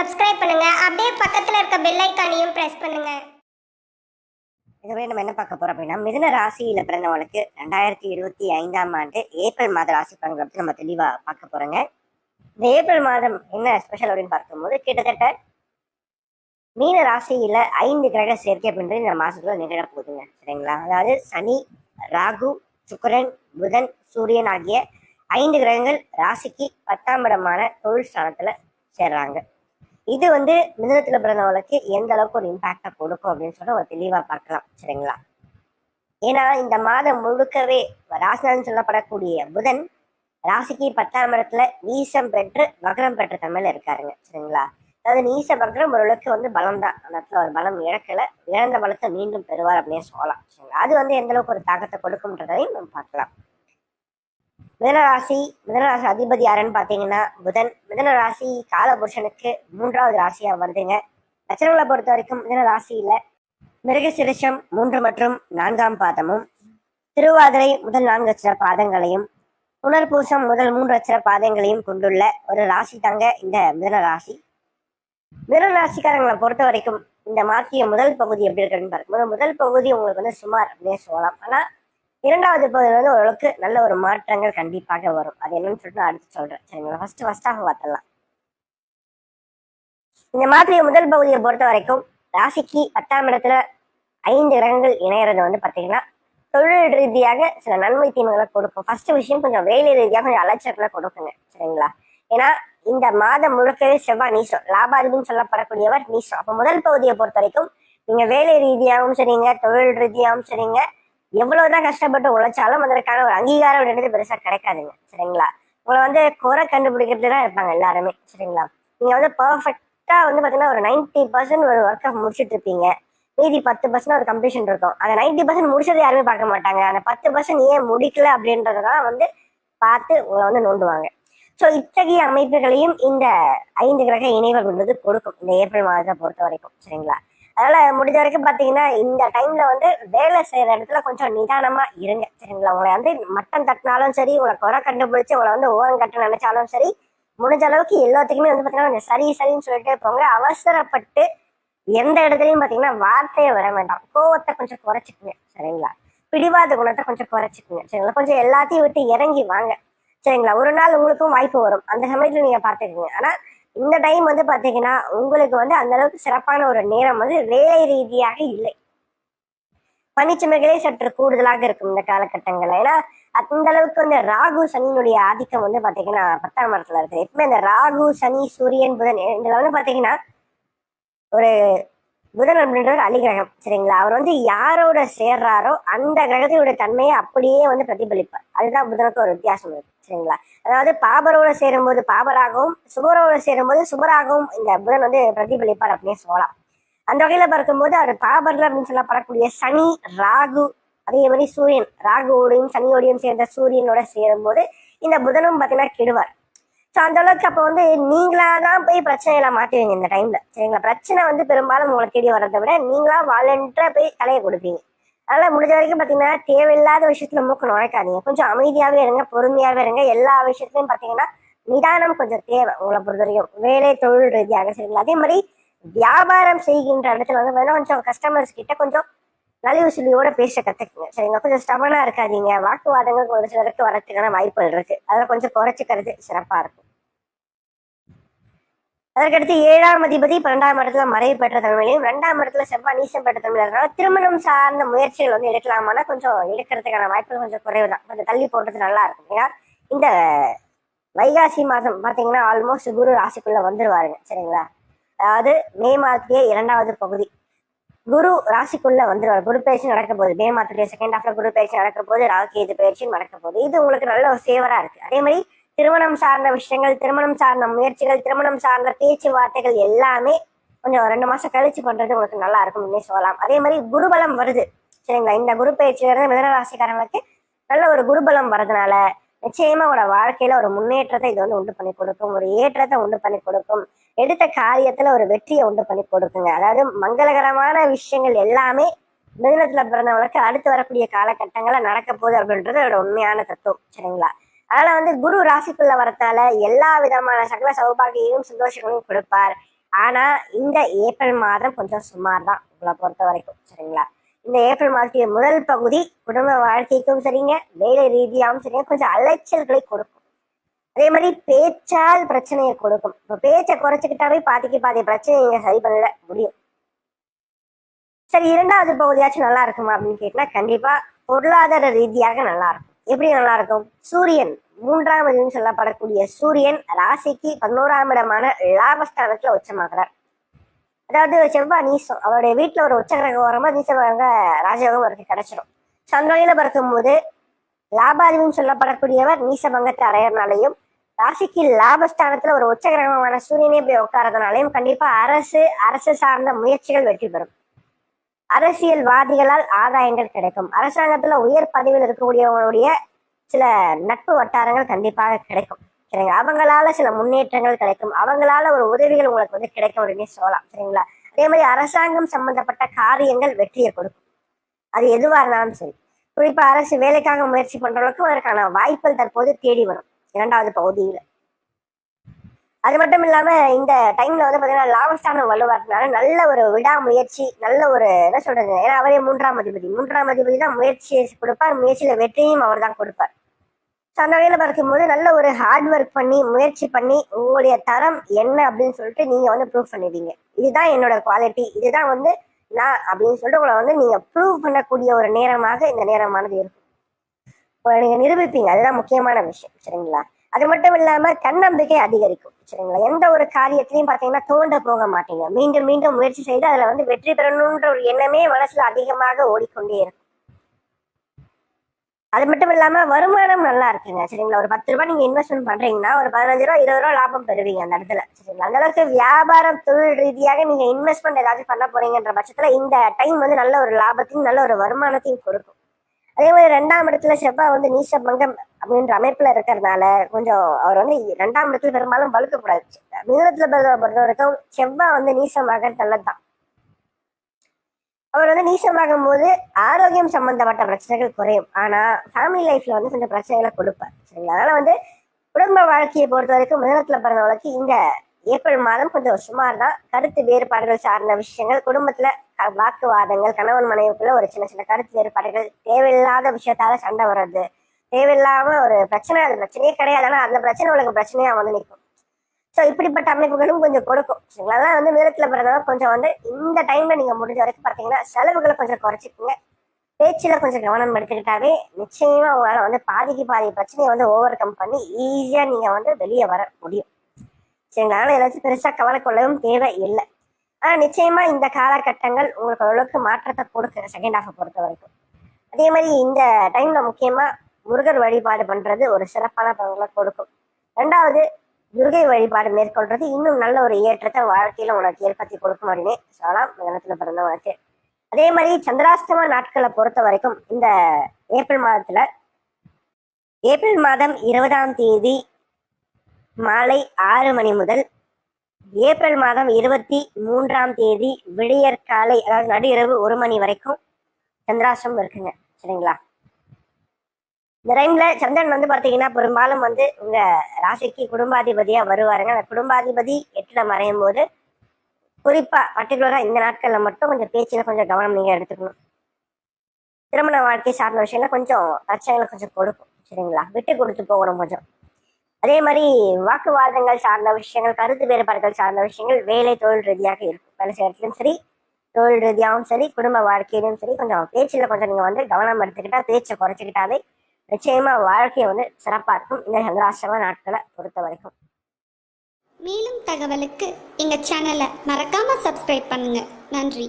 Subscribe பண்ணுங்க. அப்படியே பக்கத்துல இருக்க பெல் ஐக்கானையும் பிரஸ் பண்ணுங்க. இதுவரை நம்ம என்ன பார்க்க போறோம் அப்படின்னா மிதுன ராசியில பிறந்தவங்களுக்கு ரெண்டாயிரத்தி இருபத்தி ஐந்தாம் ஆண்டு ஏப்ரல் மாத ராசி பலன்களை பற்றி நம்ம தெளிவா பார்க்க போறோங்க. இந்த ஏப்ரல் மாதம் என்ன ஸ்பெஷல் அப்படின்னு பார்க்கும்போது கிட்டத்தட்ட மீன ராசியில ஐந்து கிரக சேர்க்கை அப்படின்றது இந்த மாசத்துல நிகழ போகுதுங்க. சரிங்களா? அதாவது சனி ராகு சுக்கரன் புதன் சூரியன் ஆகிய ஐந்து கிரகங்கள் ராசிக்கு பத்தாம் இடமான தொழில் ஸ்தானத்துல சேர்றாங்க. இது வந்து மிதனத்துல பிறந்தவங்களுக்கு எந்த அளவுக்கு ஒரு இம்பாக்டா கொடுக்கும் அப்படின்னு சொல்லி ஒரு தெளிவா பார்க்கலாம் சரிங்களா? ஏன்னா இந்த மாதம் முழுக்கவே ராசினான்னு சொல்லப்படக்கூடிய புதன் ராசிக்கு பத்தாம் இடத்துல நீசம் பெற்று வக்ரம் பெற்ற தமிழ் இருக்காருங்க சரிங்களா? அதாவது நீச வக்ரம் ஓரளவுக்கு வந்து பலம் தான் அந்த இடத்துல ஒரு பலம் இழக்கல. இழந்த பலத்தை மீண்டும் பெறுவார் அப்படின்னு சொல்லலாம் சரிங்களா? அது வந்து எந்த அளவுக்கு ஒரு தாக்கத்தை கொடுக்கும்ன்றதையும் நம்ம பார்க்கலாம். மிதனராசி மிதனராசி அதிபதி யாருன்னு பார்த்தீங்கன்னா புதன். மிதனராசி காலபுருஷனுக்கு மூன்றாவது ராசியா வருதுங்க. லட்சணங்களை பொறுத்த வரைக்கும் மிதன ராசியில மிருகசிரிஷம் மூன்று மற்றும் நான்காம் பாதமும் திருவாதிரை முதல் நான்கு அச்சர பாதங்களையும் புனர்பூசம் முதல் மூன்று அச்சர பாதங்களையும் கொண்டுள்ள ஒரு ராசி தாங்க இந்த மிதன ராசி. மிதன ராசிக்காரங்களை பொறுத்த வரைக்கும் இந்த மாத்திய முதல் பகுதி எப்படி இருக்குன்னு பார்க்கும்போது முதல் பகுதி உங்களுக்கு வந்து சுமார் அப்படின்னு சொல்லலாம். ஆனால் இரண்டாவது பகுதியில் வந்து ஓரளவுக்கு நல்ல ஒரு மாற்றங்கள் கண்டிப்பாக வரும். அது என்னன்னு சொல்லிட்டு நான் அடுத்து சொல்றேன். சரிங்களா ஃபர்ஸ்ட் ஃபர்ஸ்டாக பார்த்தலாம் இந்த மாதிரி முதல் பகுதியை பொறுத்த வரைக்கும் ராசிக்கு பத்தாம் இடத்துல ஐந்து கிரகங்கள் இணையறது வந்து பார்த்தீங்கன்னா தொழில் ரீதியாக சில நன்மை தீமைகளை கொடுக்கும். ஃபர்ஸ்ட் விஷயம் கொஞ்சம் வேலை ரீதியாக கொஞ்சம் அலைச்சல்களை கொடுக்குங்க. சரிங்களா? ஏன்னா இந்த மாதம் முழுக்கவே செவ்வாய் நீசம் லாபாதிபதினு சொல்லப்படக்கூடியவர் நீசம். அப்போ முதல் பகுதியை பொறுத்த வரைக்கும் நீங்க வேலை ரீதியாகவும் சரிங்க தொழில் ரீதியாகவும் சரிங்க எவ்வளவுதான் கஷ்டப்பட்டு உழைச்சாலும் அதற்கான ஒரு அங்கீகாரம் அப்படின்றது பெருசா கிடைக்காதுங்க. சரிங்களா? உங்களை வந்து குறை கண்டுபிடிக்கிறது தான் இருப்பாங்க எல்லாருமே. சரிங்களா? நீங்க வந்து பர்ஃபெக்டா வந்து பாத்தீங்கன்னா ஒரு நைன்டி பர்சன்ட் ஒரு ஒர்க்கை முடிச்சிட்டு இருப்பீங்க. மீதி பத்து பர்சன்ட் ஒரு கம்ப்ளீஷன் இருக்கும். அந்த நைன்டி பர்சன்ட் முடிச்சது யாருமே பார்க்க மாட்டாங்க. அந்த பத்து பர்சன்ட் ஏன் முடிக்கல அப்படின்றதான் வந்து பார்த்து உங்களை வந்து நோண்டுவாங்க. ஸோ இத்தகைய அமைப்புகளையும் இந்த ஐந்து கிரக இணைவு அப்படின்றது கொடுக்கும். இந்த ஏப்ரல் மாதத்தை பொறுத்த வரைக்கும் சரிங்களா? அதனால முடிஞ்ச வரைக்கும் பார்த்தீங்கன்னா இந்த டைம்ல வந்து வேலை செய்யற இடத்துல கொஞ்சம் நிதானமா இருங்க சரிங்களா? உங்களை வந்து மட்டம் தட்டினாலும் சரி உங்களை குறை கண்டுபிடிச்சு உங்களை வந்து ஓரம் கட்ட நினைச்சாலும் சரி முடிஞ்ச அளவுக்கு எல்லாத்துக்குமே வந்து பார்த்தீங்கன்னா கொஞ்சம் சரி சரின்னு சொல்லிட்டே போங்க. அவசரப்பட்டு எந்த இடத்துலையும் பார்த்தீங்கன்னா வார்த்தையை வர வேண்டாம். கோவத்தை கொஞ்சம் குறைச்சிக்குங்க சரிங்களா? பிடிவாத குணத்தை கொஞ்சம் குறைச்சிக்குங்க சரிங்களா? கொஞ்சம் எல்லாத்தையும் விட்டு இறங்கி வாங்க சரிங்களா? ஒரு நாள் உங்களுக்கும் வாய்ப்பு வரும். அந்த சமயத்துல நீங்க பாத்துக்கோங்க. ஆனா இந்த டைம் வந்து பார்த்தீங்கன்னா உங்களுக்கு வந்து அந்த அளவுக்கு சிறப்பான ஒரு நேரம் வந்து வேலை ரீதியாக இல்லை. பனிச்சுமைகளே சற்று கூடுதலாக இருக்கும் இந்த காலகட்டங்கள்ல. ஏன்னா அந்த அளவுக்கு வந்து ராகு சனியினுடைய ஆதிக்கம் வந்து பாத்தீங்கன்னா பத்தாம் இடத்துல இருக்கு எப்பவுமே இந்த ராகு சனி சூரியன் புதன் இதுல வந்து பாத்தீங்கன்னா ஒரு புதன் அப்படின்றது அலிகிரகம் சரிங்களா? அவர் வந்து யாரோட சேர்றாரோ அந்த கிரகத்தினுடைய தன்மையை அப்படியே வந்து பிரதிபலிப்பார். அதுதான் புதனுக்கு ஒரு வித்தியாசம் இருக்கு. சரிங்களா? அதாவது பாபரோட சேரும்போது பாபராகவும் சுபரோட சேரும்போது சுபராகவும் இந்த புதன் வந்து பிரதிபலிப்பார் அப்படின்னு சொல்லலாம். அந்த வகையில பார்க்கும்போது அவர் பாபர்ல அப்படின்னு சொல்லப்படக்கூடிய சனி ராகு அதே மாதிரி சூரியன் ராகுவோடையும் சனியோடையும் சேர்ந்த சூரியனோட சேரும்போது இந்த புதனும் பார்த்தீங்கன்னா கெடுவார். ஸோ அந்த அளவுக்கு அப்போ வந்து நீங்களா தான் போய் பிரச்சனையில மாட்டுவீங்க இந்த டைம்ல சரிங்களா? பிரச்சனை வந்து பெரும்பாலும் உங்களை தேடி வர்றதை விட நீங்களா வாலண்டரா போய் தலையை கொடுப்பீங்க. அதனால முடிஞ்ச வரைக்கும் பாத்தீங்கன்னா தேவையில்லாத விஷயத்துல மூக்கு நுழைக்காதீங்க. கொஞ்சம் அமைதியாவே இருங்க பொறுமையாவே இருங்க. எல்லா விஷயத்துலயும் பாத்தீங்கன்னா நிதானம் கொஞ்சம் தேவை உங்களை பொறுத்த வரைக்கும் வேலை தொழில் ரீதியாக சரிங்களா அதே மாதிரி வியாபாரம் செய்கின்ற இடத்துல வந்து வேணா கொஞ்சம் கஸ்டமர்ஸ் கிட்ட கொஞ்சம் நலிவு சுழியோட பேச கற்றுக்குங்க சரிங்க கொஞ்சம் ஸ்டபனா இருக்காதீங்க. வாக்குவாதங்கள் ஒரு சிலருக்கு வரத்துக்கான வாய்ப்புகள் இருக்கு. அதில் கொஞ்சம் குறைச்சிக்கிறது சிறப்பா இருக்கும். அதற்கடுத்து ஏழாம் அதிபதி பன்னெண்டாம் இடத்துல மறைவு பெற்ற தன்மையிலையும் ரெண்டாம் இடத்துல செவ்வாய் நீசம் பெற்ற தன்மையில திருமணம் சார்ந்த முயற்சிகள் வந்து எடுக்கலாமானா கொஞ்சம் எடுக்கிறதுக்கான வாய்ப்புகள் கொஞ்சம் குறைவு தான் கொஞ்சம் தள்ளி போடுறது நல்லா இருக்கும். ஏன்னா இந்த வைகாசி மாதம் பார்த்தீங்கன்னா ஆல்மோஸ்ட் குரு ராசிக்குள்ள வந்துருவாருங்க. சரிங்களா? அதாவது மே மாதத்திலேயே இரண்டாவது பகுதி. குரு ராசிக்குள்ள வந்துருவார். குரு பயிற்சி நடக்க போகுது. மே மாதத்துடைய செகண்ட் ஹாஃப்ல குரு பயிற்சி நடக்க போது ராகு கேது பயிற்சியும் நடக்க போகுது. இது உங்களுக்கு நல்ல ஒரு சேவரா இருக்கு. அதே மாதிரி திருமணம் சார்ந்த விஷயங்கள் திருமணம் சார்ந்த முயற்சிகள் திருமணம் சார்ந்த பேச்சுவார்த்தைகள் எல்லாமே கொஞ்சம் ரெண்டு மாசம் கழிச்சு பண்றது உங்களுக்கு நல்லா இருக்கும்னு சொல்லலாம். அதே மாதிரி குருபலம் வருது. சரிங்களா? இந்த குரு பயிற்சியிலிருந்து மிதனராசிக்காரங்களுக்கு நல்ல ஒரு குருபலம் வரதுனால நிச்சயமா உங்களோட வாழ்க்கையில ஒரு முன்னேற்றத்தை இது வந்து உண்டு பண்ணி கொடுக்கும். ஒரு ஏற்றத்தை உண்டு பண்ணி கொடுக்கும். எடுத்த காரியத்துல ஒரு வெற்றியை உண்டு பண்ணி கொடுக்குங்க. அதாவது மங்களகரமான விஷயங்கள் எல்லாமே மிதனத்துல பிறந்தவங்களுக்கு அடுத்து வரக்கூடிய காலகட்டங்கள்ல நடக்க போகுது அப்படின்றது ஒரு உண்மையான தத்துவம். சரிங்களா? அதனால வந்து குரு ராசிக்குள்ள வரத்தால எல்லா விதமான சகல சௌபாகியையும் சந்தோஷங்களையும் கொடுப்பார். ஆனா இந்த ஏப்ரல் மாதம் கொஞ்சம் சுமார் தான் உங்களை பொறுத்த வரைக்கும் சரிங்களா? இந்த ஏப்ரல் மாதத்தின் முதல் பகுதி குடும்ப வாழ்க்கைக்கும் சரிங்க வேலை ரீதியாகவும் சரிங்க கொஞ்சம் அலைச்சல்களை கொடுக்கும். அதே மாதிரி பேச்சால் பிரச்சனையை கொடுக்கும். இப்போ பேச்சை குறைச்சிக்கிட்டாவே பாதிக்கு பாதி பிரச்சனை நீங்க சரி பண்ணல முடியும். சரி இரண்டாவது பகுதியாச்சும் நல்லா இருக்குமா அப்படின்னு கேட்டா கண்டிப்பா பொருளாதார ரீதியாக நல்லா இருக்கும். எப்படி நல்லா இருக்கும் சூரியன் மூன்றாம் இதுன்னு சொல்லப்படக்கூடிய சூரியன் ராசிக்கு பதினோராம் இடமான லாபஸ்தானத்துல உச்சமாகிறார். அதாவது செவ்வாய் நீசம் அவருடைய வீட்டுல ஒரு உச்சகிரகம் வரும்போது நீசவங்க ராஜயோகம் அவருக்கு கிடைச்சிடும் ஸோ பறக்கும் போது லாபாதிபம் சொல்லப்படக்கூடியவர் நீசபங்கத்தை அடையறனாலையும் ராசிக்கு லாபஸ்தானத்துல ஒரு உச்சகிரகமான சூரியனை போய் உட்காரதுனாலையும் கண்டிப்பா அரசு அரசு சார்ந்த முயற்சிகள் வெற்றி பெறும். அரசியல்வாதிகளால் ஆதாயங்கள் கிடைக்கும். அரசாங்கத்துல உயர் பதவியில் இருக்கக்கூடியவங்களுடைய சில நட்பு வட்டாரங்கள் கண்டிப்பாக கிடைக்கும். சரிங்களா? அவங்களால சில முன்னேற்றங்கள் கிடைக்கும். அவங்களால ஒரு உதவிகள் உங்களுக்கு வந்து கிடைக்கும் அப்படின்னு சொல்லலாம். சரிங்களா? அதே மாதிரி அரசாங்கம் சம்பந்தப்பட்ட காரியங்கள் வெற்றியை கொடுக்கும். அது எதுவாக இருந்தாலும் சரி. குறிப்பா அரசு வேலைக்காக முயற்சி பண்றவங்களுக்கும் அதற்கான வாய்ப்புகள் தற்போது தேடி வரும். இரண்டாவது பகுதியில். அது மட்டும் இல்லாம இந்த டைம்ல வந்து பாத்தீங்கன்னா லாபஸ்தானம் வலுவாக்குனால நல்ல ஒரு விடாமுயற்சி நல்ல ஒரு என்ன சொல்றது? ஏன்னா அவரே மூன்றாம் அதிபதி. மூன்றாம் அதிபதி தான் முயற்சியை கொடுப்பார். முயற்சியில வெற்றியும் அவர் தான் கொடுப்பார். ஸோ அந்த வகையில் பார்க்கும்போது நல்ல ஒரு ஹார்ட் ஒர்க் பண்ணி முயற்சி பண்ணி உங்களுடைய தரம் என்ன அப்படின்னு சொல்லிட்டு நீங்க வந்து ப்ரூவ் பண்ணிடுவீங்க. இதுதான் என்னோட குவாலிட்டி இதுதான் வந்து நான் அப்படின்னு சொல்லிட்டு உங்களை வந்து நீங்க ப்ரூவ் பண்ணக்கூடிய ஒரு நேரமாக இந்த நேரமானது இருக்கும். இப்போ நிரூபிப்பீங்க. அதுதான் முக்கியமான விஷயம். சரிங்களா? அது மட்டும் இல்லாம தன்னம்பிக்கை அதிகரிக்கும் சரிங்களா? எந்த ஒரு காரியத்திலையும் பாத்தீங்கன்னா தோண்ட போக மாட்டீங்க. மீண்டும் மீண்டும் முயற்சி செய்து அதுல வந்து வெற்றி பெறணுன்ற ஒரு எண்ணமே மனசுல அதிகமாக ஓடிக்கொண்டே இருக்கும். அது மட்டும் இல்லாம வருமானம் நல்லா இருக்குங்க சரிங்களா? ஒரு பத்து ரூபாய் நீங்க இன்வெஸ்ட்மெண்ட் பண்றீங்கன்னா ஒரு பதினஞ்சு ரூபா இருபது ரூபா லாபம் பெறுவீங்க அந்த இடத்துல சரிங்களா? அந்த அளவுக்கு வியாபாரம் தொழில் ரீதியாக நீங்க இன்வெஸ்ட்மெண்ட் ஏதாச்சும் பண்ண போறீங்கன்ற பட்சத்துல இந்த டைம் வந்து நல்ல ஒரு லாபத்தையும் நல்ல ஒரு வருமானத்தையும் கொடுக்கும். அதே மாதிரி ரெண்டாம் இடத்துல செவ்வாய் வந்து நீச பங்கம் அப்படின்ற அமைப்புல இருக்கிறதுனால கொஞ்சம் அவர் வந்து ரெண்டாம் இடத்துல பெரும்பாலும் வலுக்கக்கூடாது. மிதனத்துல பொறுத்த பொறுத்த வரைக்கும் செவ்வாய் வந்து நீசமாக நல்லதுதான். அவர் வந்து நீசமாகும் போது ஆரோக்கியம் சம்பந்தப்பட்ட பிரச்சனைகள் குறையும். ஆனா ஃபேமிலி லைஃப்ல வந்து கொஞ்சம் பிரச்சனைகளை கொடுப்பார். சரிங்களா அதனால வந்து குடும்ப வாழ்க்கையை பொறுத்த வரைக்கும் மிதனத்துல பிறந்தவங்களுக்கு இந்த ஏப்ரல் மாதம் கொஞ்சம் சுமார் தான் கருத்து வேறுபாடுகள் சார்ந்த விஷயங்கள் குடும்பத்துல வாக்குவாதங்கள் கணவன் மனைவிக்குள்ள ஒரு சின்ன சின்ன கருத்து வேறுபாடுகள் தேவையில்லாத விஷயத்தால சண்டை வர்றது. தேவையில்லாம ஒரு பிரச்சனை அது பிரச்சனையே கிடையாது. ஆனா அந்த பிரச்சனை உங்களுக்கு பிரச்சனையா வந்து நிற்கும் ஸோ இப்படிப்பட்ட அமைப்புகளும் கொஞ்சம் கொடுக்கும். சரிங்களா அதெல்லாம் வந்து நேரத்துல பிறந்தவங்க கொஞ்சம் வந்து இந்த டைம்ல நீங்க முடிஞ்ச வரைக்கும் பார்த்தீங்கன்னா செலவுகளை கொஞ்சம் குறைச்சிக்கோங்க. பேச்சுல கொஞ்சம் கவனம் எடுத்துக்கிட்டாவே நிச்சயமா உங்களால வந்து பாதிக்கு பாதி பிரச்சனையை வந்து ஓவர் கம் பண்ணி ஈஸியா நீங்க வந்து வெளியே வர முடியும். சரிங்களா ஏதாச்சும் பெருசா கவலை கொள்ளவும் தேவை இல்லை ஆனா நிச்சயமா இந்த காலகட்டங்கள் உங்களுக்கு ஓரளவுக்கு மாற்றத்தை கொடுக்குது செகண்ட் ஹாஃபை பொறுத்த வரைக்கும் அதே மாதிரி இந்த டைம்ல முக்கியமா முருகர் வழிபாடு பண்றது ஒரு சிறப்பான பலன்களை கொடுக்கும். ரெண்டாவது துர்கை வழிபாடு மேற்கொள்றது இன்னும் நல்ல ஒரு ஏற்றத்தை வாழ்க்கையில உனக்கு ஏற்படுத்தி கொடுக்கும் அப்படின்னு சொல்லலாம். மிதனத்துல பிறந்தவனுக்கு அதே மாதிரி சந்திராஷ்டம நாட்களை பொறுத்த வரைக்கும் இந்த ஏப்ரல் மாதத்துல ஏப்ரல் மாதம் இருபதாம் தேதி மாலை ஆறு மணி முதல் ஏப்ரல் மாதம் இருபத்தி மூன்றாம் தேதி விடியற்காலை அதாவது நடு இரவு ஒரு மணி வரைக்கும் சந்திராஷ்டிரம் இருக்குங்க. சரிங்களா? இந்த டைம்ல சந்திரன் வந்து பார்த்தீங்கன்னா பெரும்பாலும் வந்து உங்க ராசிக்கு குடும்பாதிபதியா வருவாருங்க. அந்த குடும்பாதிபதி எட்டுல மறையும் போது குறிப்பா பர்டிகுலரா இந்த நாட்கள்ல மட்டும் கொஞ்சம் பேச்சுல கொஞ்சம் கவனம் நீங்க எடுத்துக்கணும். திருமண வாழ்க்கை சார்ந்த விஷயங்கள் கொஞ்சம் பிரச்சனைகளை கொஞ்சம் கொடுக்கும். சரிங்களா? விட்டு கொடுத்து போகணும் கொஞ்சம். அதே மாதிரி வாக்குவாதங்கள் சார்ந்த விஷயங்கள் கருத்து வேறுபாடுகள் சார்ந்த விஷயங்கள் வேலை தொழில் ரீதியாக இருக்கும். வேலை செய்யறதுலையும் சரி தொழில் ரீதியாகவும் சரி குடும்ப வாழ்க்கையிலும் சரி கொஞ்சம் பேச்சில் கொஞ்சம் நீங்கள் வந்து கவனம் எடுத்துக்கிட்டா பேச்சை குறைச்சிக்கிட்டாவே நிச்சயமா வாழ்க்கையை வந்து சிறப்பாக இருக்கும். இந்த சந்திராசிரம நாட்களை பொறுத்த வரைக்கும். மேலும் தகவலுக்கு எங்கள் சேனலை மறக்காமல் சப்ஸ்கிரைப் பண்ணுங்கள் நன்றி.